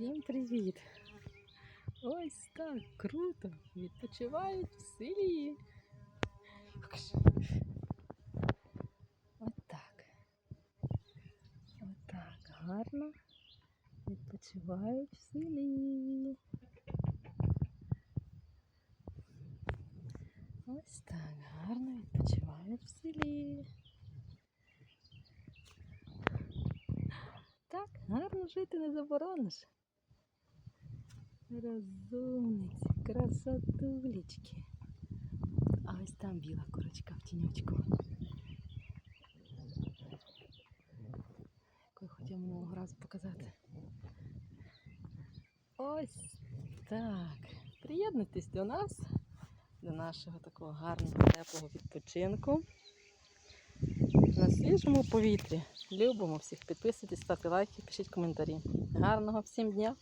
Всім привіт! Ось так круто! Відпочивають в селі. Покажи. Отак. Отак гарно відпочивають в селі. Ось так гарно відпочивають в селі. Так, гарно жити не заборониш. Розумниці, красотулечки. А ось там біла курочка в тіньочку. Яку я хотіла минулого разу показати. Ось так. Приєднуйтесь до нас, до нашого такого гарного теплого відпочинку. На свіжому повітрі. Любимо всіх. Підписуйтесь, ставте лайки, пишіть коментарі. Гарного всім дня!